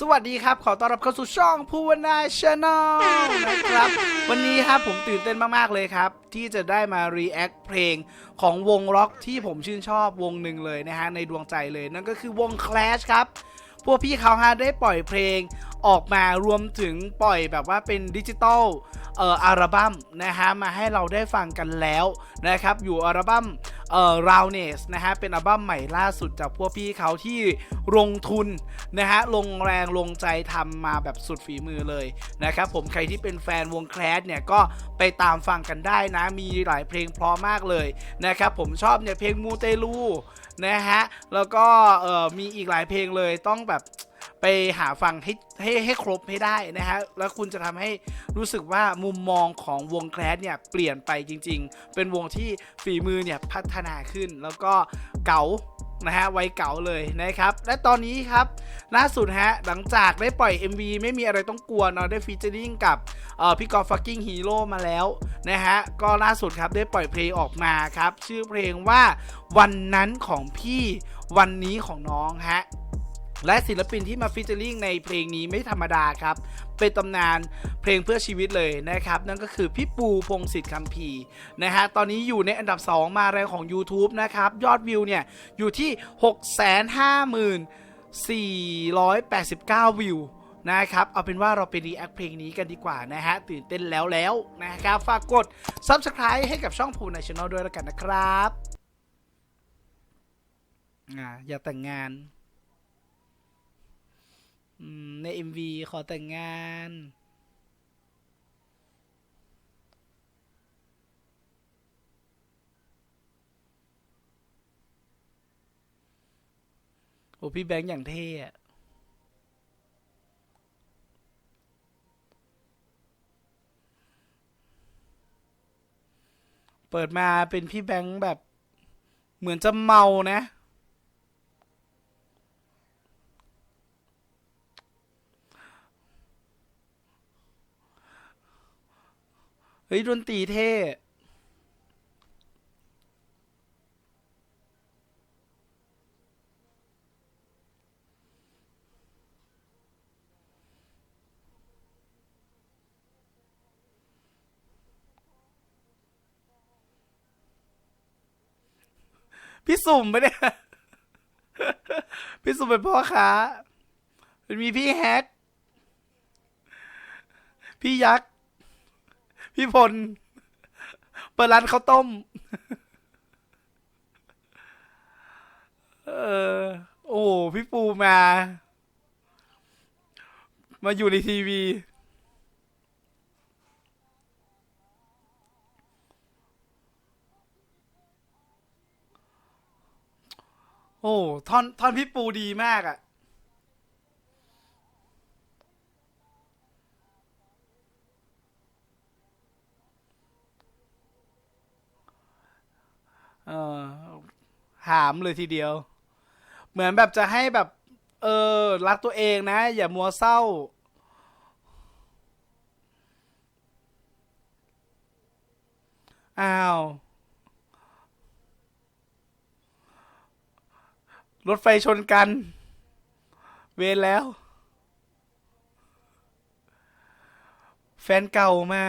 สวัสดีครับ ขอต้อนรับเข้าสู่ช่องพูวนาชาแนลนะครับ วันนี้ครับผมตื่นเต้นมาก ๆ เลยครับ ที่จะได้มา react เพลงของวงร็อกที่ผมชื่นชอบวงหนึ่งเลยนะฮะ ในดวงใจเลยนั่นก็คือวง Clash ครับ พวกพี่เขาฮะได้ปล่อยเพลงออกมารวมถึงปล่อยแบบว่าเป็นดิจิตอลเอ่ออัลบั้มนะฮะมาให้เราได้ฟังกันแล้วนะครับ อยู่อัลบั้ม เอ่อ Roundness นะฮะเป็นอัลบั้มใหม่ล่าสุดจากพวกพี่เขาที่ลงทุนนะฮะลงแรงลงใจทำมาแบบสุดฝีมือเลยนะครับผมใครที่เป็นแฟนวงแคลสเนี่ยก็ไปตามฟังกันได้นะ มีหลายเพลงเพราะมากเลยนะครับผมชอบเนี่ยเพลงมูเตลูนะฮะแล้วก็เอ่อมีอีกหลายเพลงเลยต้องแบบ ไปหาฟังให้ให้ให้ครบให้ได้นะฮะแล้วคุณจะทำให้รู้สึกว่ามุมมองของวงแคลสเนี่ยเปลี่ยนไปจริง ๆ เป็นวงที่ฝีมือเนี่ยพัฒนาขึ้นแล้วก็เก๋านะฮะไวเก๋าเลยนะครับ และตอนนี้ครับล่าสุดฮะหลังจากได้ปล่อย MV ไม่มีอะไรต้องกลัวเนาะได้ฟีเจอริ่งกับพี่กอล์ฟฟักกิ้งฮีโร่มาแล้วนะฮะก็ล่าสุดครับได้ปล่อยเพลงออกมาครับ ชื่อเพลงว่าวันนั้นของพี่วันนี้ของน้องฮะ และศิลปินที่มาฟิชเจอริงในเพลงนี้ไม่ธรรมดาครับ เป็นตำนานเพลงเพื่อชีวิตเลยนะครับ นั่นก็คือพี่ปูพงศิษฐ์คำพีนะฮะ ตอนนี้อยู่ในอันดับ 2 มาแรงของ YouTube นะครับ ยอดวิวเนี่ย อยู่ที่ 654,489 วิวนะครับ เอาเป็นว่าเราไปรีแอคเพลงนี้กันดีกว่านะฮะ ตื่นเต้นแล้วแล้วนะครับ ฝากกด Subscribe ให้กับช่องพูนช n น l ด้วยแล้วกันนะครับอ่าอย่าแต่งงาน ในเอืมใน MV ขอแต่งงาน โอ้พี่แบงค์อย่างเท่อะเปิดมาเป็นพี่แบงค์แบบ เหมือนจะเมานะ เฮ้ยดนตรีเท่ พี่สุ่มไปะเนี่ย พี่สุ่มเป็นพ่อค้าเป็นมีพี่แฮก พี่ยักษ์ พี่พล เปิดร้านข้าวต้ม เออ โอ้ พี่ปูมา มาอยู่ในทีวีโอ้ท่อนท่อนพี่ปูดีมากอะ่ะ เออหามเลยทีเดียว เหมือนแบบจะให้แบบ เออ รักตัวเองนะ อย่ามัวเศร้า อ้าว รถไฟชนกัน เวรแล้ว แฟนเก่ามา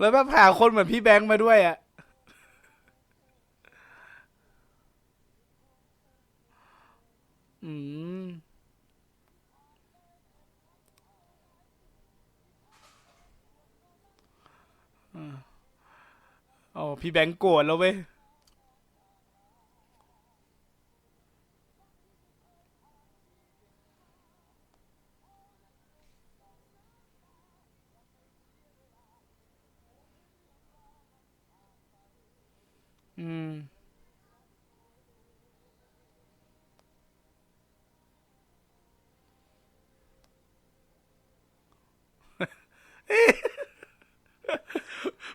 แล้วแบบหาคนเหมือนพี่แบงค์มาด้วยอะอืม อ๋อ พี่แบงค์โกรธแล้วเว้ย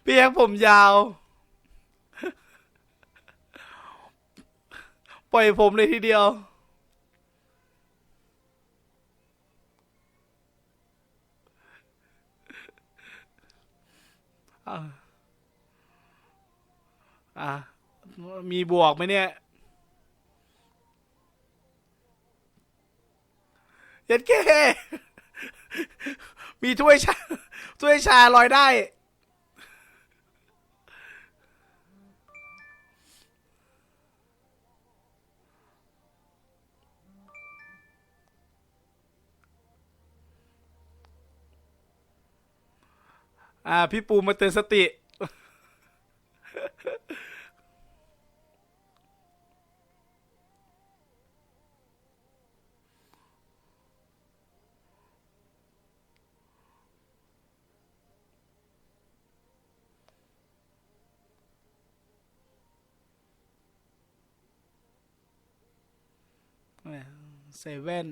พี่แอ๊กผมยาว ปล่อยผมเลยทีเดียว อะ มีบวกไหมเนี่ยเย็ดเก้มีถ้วยชาถ้วยชาลอยได้ อ่า พี่ปูมาเตือนสติ เซเว่น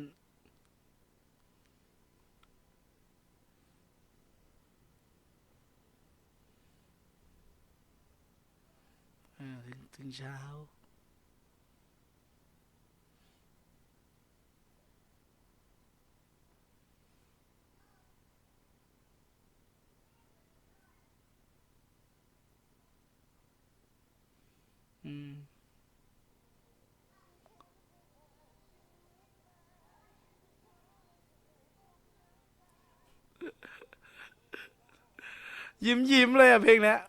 อ่าถึงถึงเช้าอืมยิ้มยิ้มเลยอะเพลงเนี้ย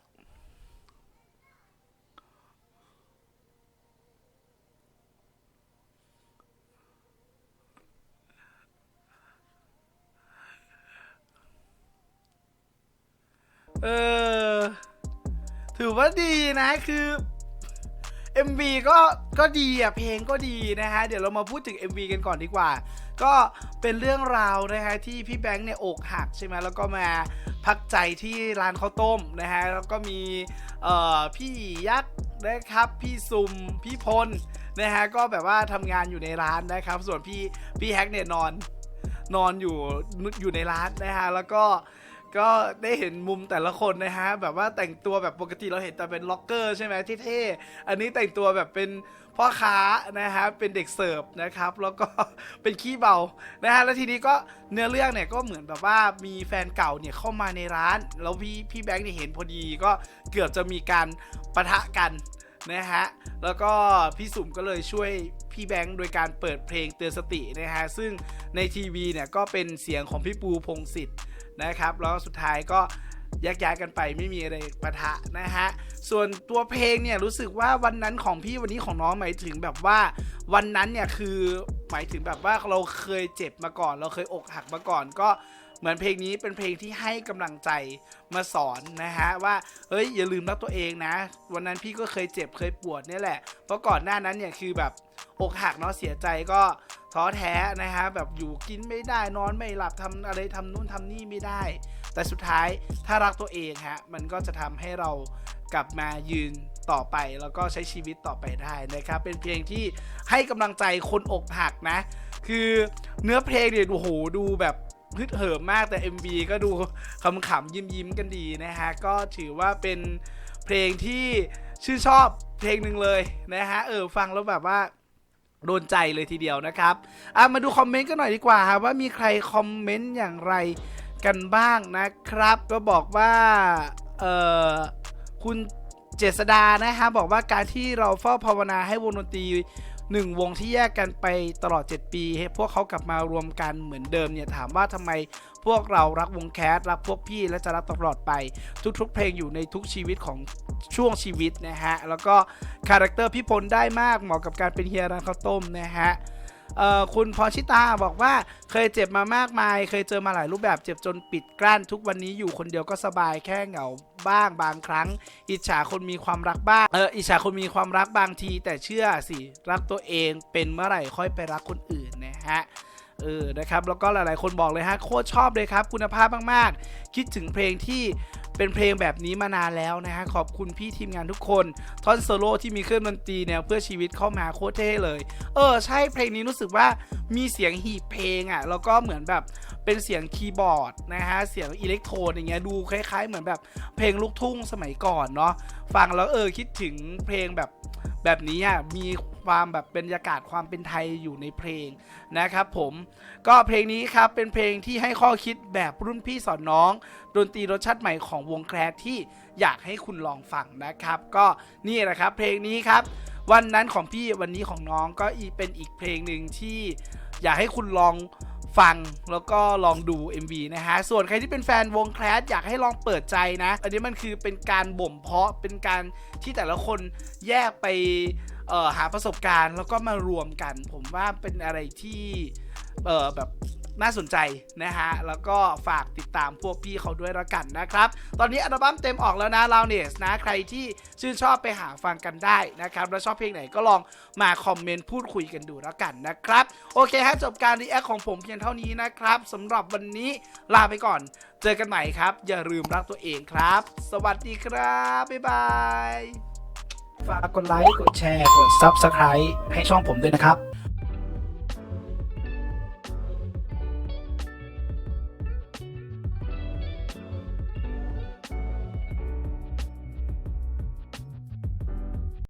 เออ ถือว่าดีนะคือ MV ก็ก็ดีอะเพลงก็ดีนะฮะ เดี๋ยวเรามาพูดถึง MV กันก่อนดีกว่า ก็เป็นเรื่องราวนะฮะที่พี่แบงค์เนี่ยอกหักใช่ไหมแล้วก็มาพักใจที่ร้านข้าวต้มนะฮะแล้วก็มีเอ่อพี่ยักษ์นะครับพี่ซุมพี่พลนะฮะก็แบบว่าทำงานอยู่ในร้านนะครับ ส่วนพี่พี่แฮกเนี่ยนอนนอนอยู่อยู่ในร้านนะฮะแล้วก็ ก็ได้เห็นมุมแต่ละคนนะฮะ แบบว่าแต่งตัวแบบปกติเราเห็นแต่เป็นล็อกเกอร์ใช่ไหมเท่ๆอันนี้แต่งตัวแบบเป็นพ่อค้านะฮะเป็นเด็กเสิร์ฟนะครับ แล้วก็เป็นขี้เบานะฮะแล้วทีนี้ก็เนื้อเรื่องเนี่ยก็เหมือนแบบว่ามีแฟนเก่าเนี่ยเข้ามาในร้าน แล้วพี่พี่แบงค์เนี่ยเห็นพอดีก็เกือบจะมีการปะทะกันนะฮะ แล้วก็พี่สุ่มก็เลยช่วยพี่แบงค์โดยการเปิดเพลงเตือนสตินะฮะ ซึ่งในทีวีเนี่ยก็เป็นเสียงของพี่ปูพงศิษฐ์ นะครับ แล้วสุดท้ายก็แยกย้ายกันไปไม่มีอะไรปะทะนะฮะ ส่วนตัวเพลงเนี่ยรู้สึกว่าวันนั้นของพี่วันนี้ของน้องหมายถึงแบบว่า วันนั้นเนี่ยคือหมายถึงแบบว่าเราเคยเจ็บมาก่อน เราเคยอกหักมาก่อนก็ เหมือนเพลงนี้เป็นเพลงที่ให้กำลังใจมาสอนนะฮะว่าเฮ้ยอย่าลืมรักตัวเองนะ วันนั้นพี่ก็เคยเจ็บเคยปวดนี่แหละ เพราะก่อนหน้านั้นเนี่ยคือแบบอกหักเนาะเสียใจก็ท้อแท้นะฮะแบบอยู่กินไม่ได้นอนไม่หลับทำอะไรทำนู่นทำนี่ไม่ได้ แต่สุดท้ายถ้ารักตัวเองฮะมันก็จะทำให้เรากลับมายืนต่อไปแล้วก็ใช้ชีวิตต่อไปได้นะครับ เป็นเพลงที่ให้กำลังใจคนอกหักนะ คือเนื้อเพลงเนี่ยโอ้โหดูแบบ ฮึดเหิมมากแต่ MV ก็ดูขำๆยิ้มยิ้มๆกันดีนะฮะ ก็ถือว่าเป็นเพลงที่ชื่นชอบเพลงหนึ่งเลยนะฮะ เออฟังแล้วแบบว่าโดนใจเลยทีเดียวนะครับอะมาดูคอมเมนต์กันหน่อยดีกว่าครับว่ามีใครคอมเมนต์อย่างไรกันบ้างนะครับ ก็บอกว่า เออคุณเจษดานะฮะบอกว่าการที่เราเฝ้าภาวนาให้วงดนตรี หนึ่งวงที่แยกกันไปตลอด 7 ปีให้พวกเขากลับมารวมกันเหมือนเดิมเนี่ยถามว่าทำไมพวกเรารักวงแคสรักพวกพี่และจะรักตลอดไป ทุกๆ เพลงอยู่ในทุกชีวิตของช่วงชีวิตนะฮะ แล้วก็คาแรคเตอร์พี่พลได้มากเหมาะกับการเป็นเฮียร้านข้าวต้มนะฮะคุณพรชิตาบอกว่าเคยเจ็บมามากมาย เคยเจอมาหลายรูปแบบเจ็บจนปิดกลั้น ทุกวันนี้อยู่คนเดียวก็สบายแค่เหงา บ้างบางครั้ง อิจฉาคนมีความรักบ้างเอออิจฉาคนมีความรักบางที แต่เชื่อสิรักตัวเองเป็นเมื่อไหร่ค่อยไปรักคนอื่นนะฮะเออนะครับแล้วก็หลายๆ คนบอกเลยฮะโคตรชอบเลยครับ คุณภาพมากๆ คิดถึงเพลงที่ เป็นเพลงแบบนี้มานานแล้วนะฮะขอบคุณพี่ทีมงานทุกคนท่อนโซโล่ที่มีเครื่องดนตรีแนวเพื่อชีวิตเข้ามาโคตรเท่เลย เออใช่เพลงนี้รู้สึกว่ามีเสียงหีบเพลงอะ่ะแล้วก็เหมือนแบบเป็นเสียงคีย์บอร์ดนะฮะเสียงอิเล็กโทรนอย่างเงี้ยดูคล้ายๆ เหมือนแบบเพลงลูกทุ่งสมัยก่อนเนาะฟังแล้วเออคิดถึงเพลงแบบแบบนี้อะมี ความแบบบรรยากาศความเป็นไทยอยู่ในเพลงนะครับผมก็เพลงนี้ครับเป็นเพลงที่ให้ข้อคิดแบบรุ่นพี่สอนน้อง ดนตรีรสชาติใหม่ของวงแครที่อยากให้คุณลองฟังนะครับ ก็นี่แหละครับเพลงนี้ครับ วันนั้นของพี่วันนี้ของน้องก็อีเป็นอีกเพลงหนึ่งที่อยากให้คุณลองฟังแล้วก็ลองดู MV นะฮะ ส่วนใครที่เป็นแฟนวงแคลสอยากให้ลองเปิดใจนะ อันนี้มันคือเป็นการบ่มเพาะเป็นการที่แต่ละคนแยกไป หาประสบการณ์แล้วก็มารวมกัน ผมว่าเป็นอะไรที่แบบน่าสนใจนะฮะ แล้วก็ฝากติดตามพวกพี่เขาด้วยละกันนะครับ ตอนนี้อัลบั้มเต็มออกแล้วนะ l o u n e s นะ ใครที่ชื่นชอบไปหาฟังกันได้นะครับ แล้วชอบเพลงไหนก็ลองมาคอมเมนต์พูดคุยกันดูแล้วกันนะครับ โอเคฮะจบการรีแอคของผมเพียงเท่านี้นะครับสำหรับวันนี้ลาไปก่อน เจอกันใหม่ครับ อย่าลืมรักตัวเองครับ สวัสดีครับ บ๊ายบาย ฝากกดไลค์ กดแชร์ กด Subscribe ให้ช่องผมด้วยนะครับ